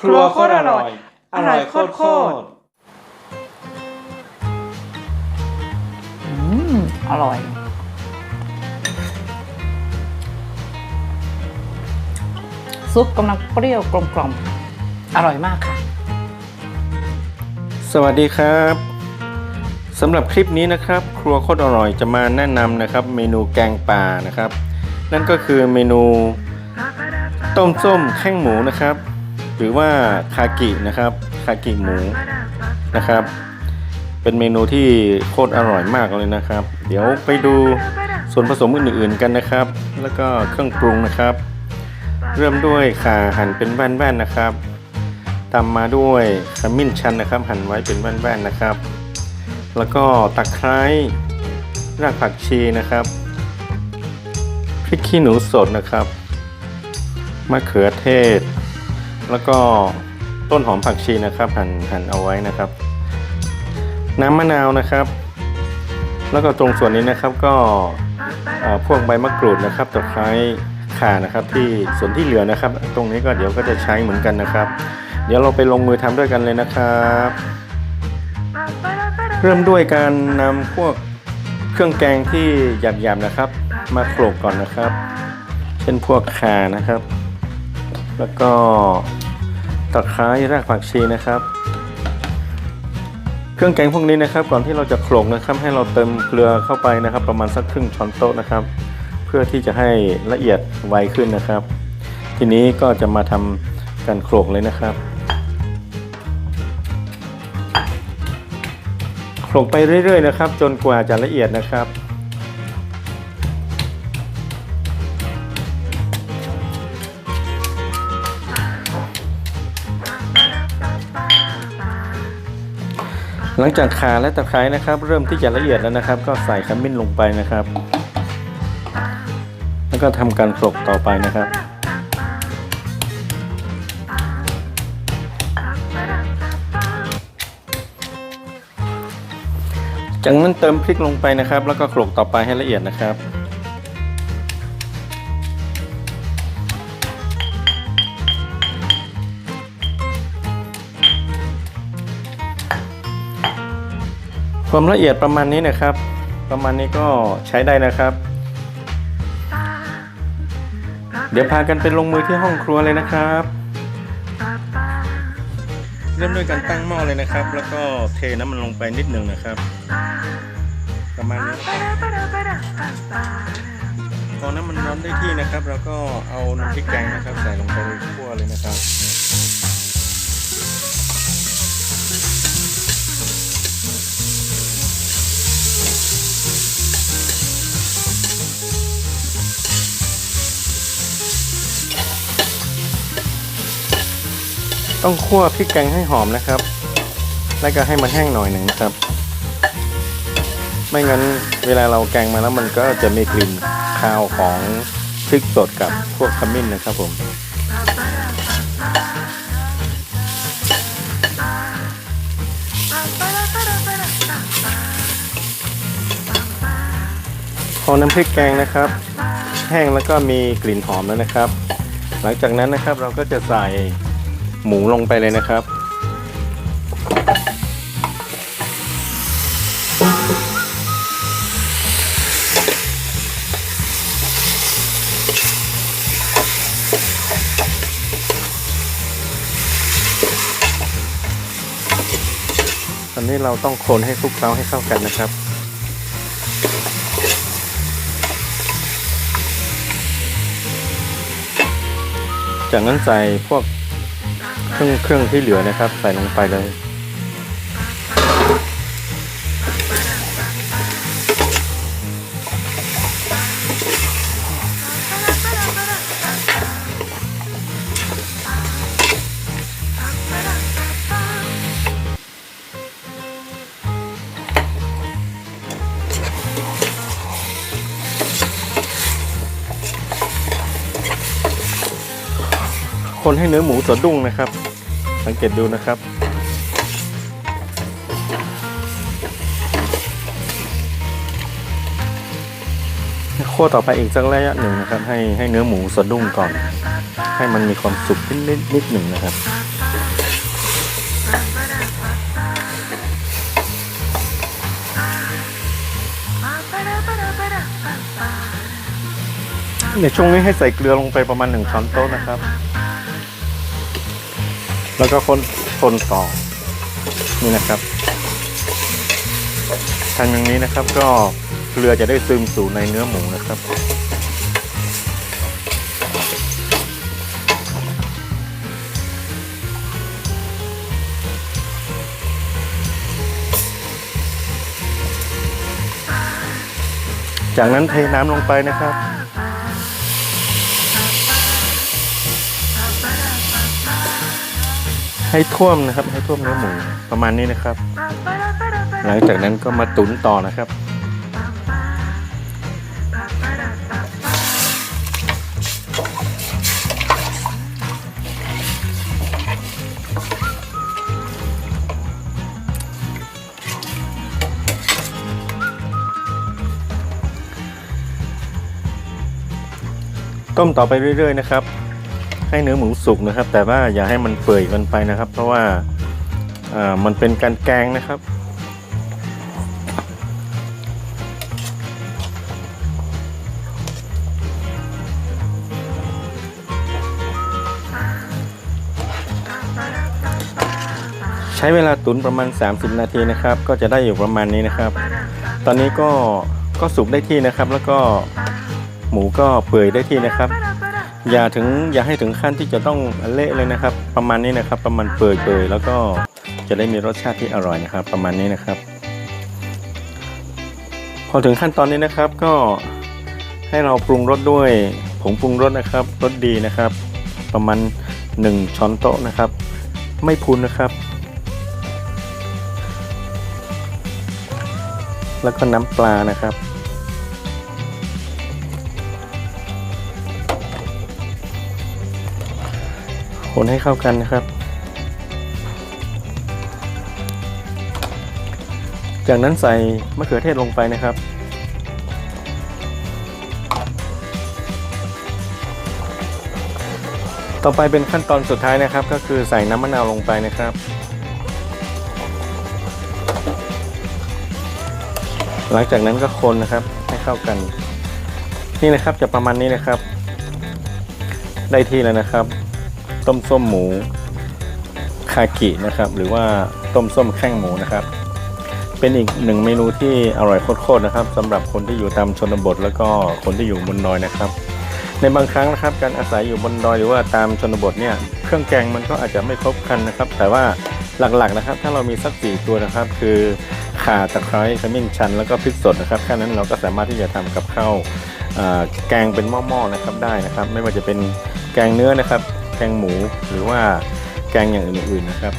ครัวโคตรอร่อย อร่อยโคตรโคตรอืม อร่อย ซุปกำลังเปรี้ยวกลมกล่อมๆอร่อยมากค่ะ สวัสดีครับสำหรับคลิปนี้นะครับ ครัวโคตรอร่อยจะมาแนะนำนะครับ เมนูแกงป่านะครับ นั่นก็คือเมนูต้มส้มแข้งหมูนะครับ หรือว่าคากินะครับคากิหมูนะครับ เป็นเมนูที่โคตรอร่อยมากเลยนะครับ เดี๋ยวไปดูส่วนผสมอื่นๆกันนะครับ แล้วก็เครื่องปรุงนะครับ เริ่มด้วยข่าหั่นเป็นแว่นๆนะครับตามมาด้วยขมิ้นชันนะครับ หั่นไว้เป็นแว่นๆนะครับ แล้วก็ตะไคร้รากผักชีนะครับพริกขี้หนูสดนะครับมะเขือเทศ แล้วก็ต้นหอมผักชีนะครับ หั่นหั่นเอาไว้นะครับ น้ำมะนาวนะครับ แล้วก็ตรงส่วนนี้นะครับก็อ่อพวกใบมะกรูดนะครับตะไคร้ข่านะครับ ที่ส่วนที่เหลือนะครับ ตรงนี้ก็เดี๋ยวก็จะใช้เหมือนกันนะครับ เดี๋ยวเราไปลงมือทำด้วยกันเลยนะครับ เริ่มด้วยการนำพวกเครื่องแกงที่หยาบๆนะครับ มาโขลกก่อนนะครับ เช่นพวกข่านะครับ แล้วก็ ตะไคร้รากผักชีนะครับ เครื่องแกงพวกนี้นะครับ ก่อนที่เราจะโขลกนะครับ ให้เราเติมเกลือเข้าไปนะครับ ประมาณสักครึ่งช้อนโต๊ะนะครับ เพื่อที่จะให้ละเอียดไวขึ้นนะครับ ทีนี้ก็จะมาทำการโขลกเลยนะครับโขลกไปเรื่อยๆนะครับ จนกว่าจะละเอียดนะครับ หลังจากขาและตะไคร้นะครับ เริ่มที่จะละเอียดแล้วนะครับ ก็ใส่ขมิ้นลงไปนะครับ แล้วก็ทำการโขลกต่อไปนะครับจากนั้นเติมพริกลงไปนะครับ แล้วก็โขลกต่อไปให้ละเอียดนะครับ ความละเอียดประมาณนี้นะครับ ประมาณนี้ก็ใช้ได้นะครับ เดี๋ยวพากันไปลงมือที่ห้องครัวเลยนะครับ เริ่มด้วยการตั้งหม้อเลยนะครับ แล้วก็เทน้ำมันลงไปนิดหนึ่งนะครับ ประมาณนี้พอน้ำมันร้อนได้ที่นะครับ แล้วก็เอาน้ำพริกแกงนะครับ ใส่ลงไปในคั่วเลยนะครับ ต้องคั่วพริกแกงให้หอมนะครับ แล้วก็ให้มันแห้งหน่อยหนึ่งนะครับ ไม่งั้นเวลาเราแกงมาแล้วมันก็จะมีกลิ่นคาวของพริกสดกับพวกขมิ้นนะครับผมพอน้ำพริกแกงนะครับ แห้งแล้วก็มีกลิ่นหอมแล้วนะครับ หลังจากนั้นนะครับเราก็จะใส่ หมูลงไปเลยนะครับ ตอนนี้เราต้องคนให้คลุกเคล้าให้เข้ากันนะครับจากนั้นใส่พวก รื่องเครื่องที่เหลือนะครับ ใส่ลงไปเลย คนให้เนื้อหมูสดดุ้งนะครับ สังเกตดูนะครับคคั่วต่อไปอีกสักระยะหนึ่งนะครับ ให้ให้เนื้อหมูสะดุ้งก่อน ให้มันมีความสุกนิดนิดนิดหนึ่งนะครับในช่วงนี้ให้ใส่เกลือลงไปประมาณหนึ่งช้อนโต๊ะนะครับ แล้วก็คนคนต่อนี่นะครับทำอย่างนี้นะครับก็เกลือจะได้ซึมสู่ในเนื้อหมูนะครับ จากนั้นเทน้ำลงไปนะครับ ให้ท่วมนะครับ ให้ท่วมเนื้อหมูประมาณนี้นะครับ หลังจากนั้นก็มาตุ๋นต่อนะครับต้มต่อไปเรื่อย ๆ นะครับ ให้เนื้อหมูสุกนะครับ แต่ว่าอย่าให้มันเปื่อยเกินไปนะครับ เพราะว่าอ่ามันเป็นการแกงนะครับใช้เวลาตุ๋นประมาณ 30 นาทีนะครับ ก็จะได้อยู่ประมาณนี้นะครับ ตอนนี้ก็ก็สุกได้ที่นะครับ แล้วก็หมูก็เปื่อยได้ที่นะครับ อย่าถึงอย่าให้ถึงขั้นที่จะต้องเละเลยนะครับ ประมาณนี้นะครับ ประมาณเปื่อยเปื่อยแล้วก็จะได้มีรสชาติที่อร่อยนะครับ ประมาณนี้นะครับ พอถึงขั้นตอนนี้นะครับก็ให้เราปรุงรสด้วยผงปรุงรสนะครับรสดีนะครับ ประมาณ 1 ช้อนโต๊ะนะครับ ไม่พูนนะครับ แล้วก็น้ำปลานะครับ คนให้เข้ากันนะครับ จากนั้นใส่มะเขือเทศลงไปนะครับ ต่อไปเป็นขั้นตอนสุดท้ายนะครับ ก็คือใส่น้ำมะนาวลงไปนะครับหลังจากนั้นก็คนนะครับให้เข้ากัน นี่นะครับจะประมาณนี้นะครับ ได้ที่แล้วนะครับ ต้มส้มหมูคากินะครับ หรือว่าต้มส้มแข้งหมูนะครับ เป็นอีกหนึ่งเมนูที่อร่อยโคตรๆนะครับสำหรับคนที่อยู่ตามชนบท แล้วก็คนที่อยู่บนดอยนะครับ ในบางครั้งนะครับ การอาศัยอยู่บนดอยหรือว่าตามชนบทเนี่ยเครื่องแกงมันก็อาจจะไม่ครบครันนะครับ แต่ว่าหลักๆนะครับ ถ้าเรามีสักสี่ตัวนะครับ คือข่าตะไคร้ขมิ้นชันแล้วก็พริกสดนะครับแค่นั้นเราก็สามารถที่จะทำกับข้าวแกงเป็นหม้อๆนะครับได้นะครับ ไม่ว่าจะเป็นแกงเนื้อนะครับ กงหมูหรือว่าแกงอย่างอื่นๆนะครับ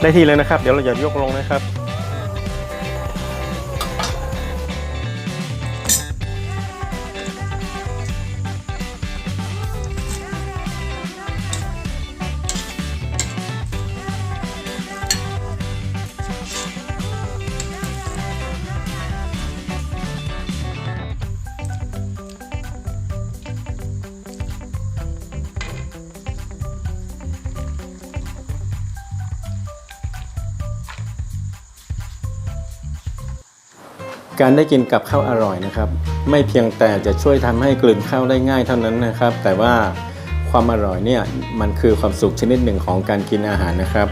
ได้ที่แล้วนะครับ เดี๋ยวเราจะยกลงนะครับ การได้กินกับข้าวอร่อยนะครับ ไม่เพียงแต่จะช่วยทำให้กลืนข้าวได้ง่ายเท่านั้นนะครับ แต่ว่าความอร่อยเนี่ยมันคือความสุขชนิดหนึ่งของการกินอาหารนะครับ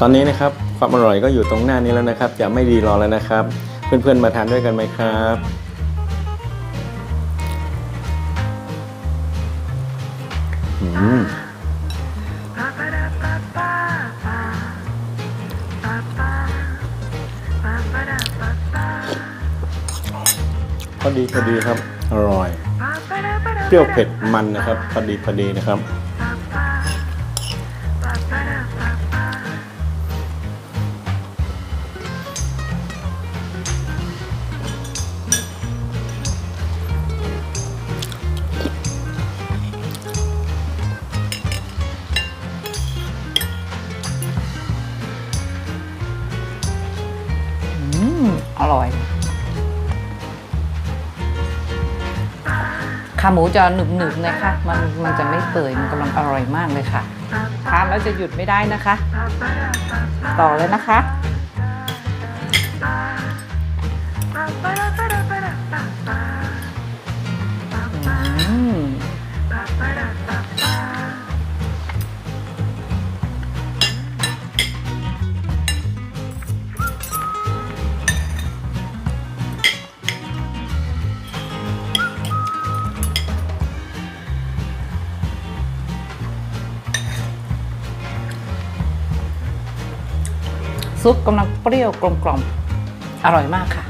ตอนนี้นะครับความอร่อยก็อยู่ตรงหน้านี้แล้วนะครับ จะไม่รีรอแล้วนะครับ เพื่อนๆมาทานด้วยกันไหมครับอืม อดีพอดีครับ อร่อย เปรี้ยวเผ็ดมันนะครับ พอดีพอดีนะครับ ขาหมูจะหนึบๆนะคะมันมันจะไม่เปื่อย มันกำลังอร่อยมากเลยค่ะ ทานแล้วจะหยุดไม่ได้นะคะ ต่อเลยนะคะ อืม ซุปกำลังเปรี้ยวกลมๆอร่อยมากค่ะ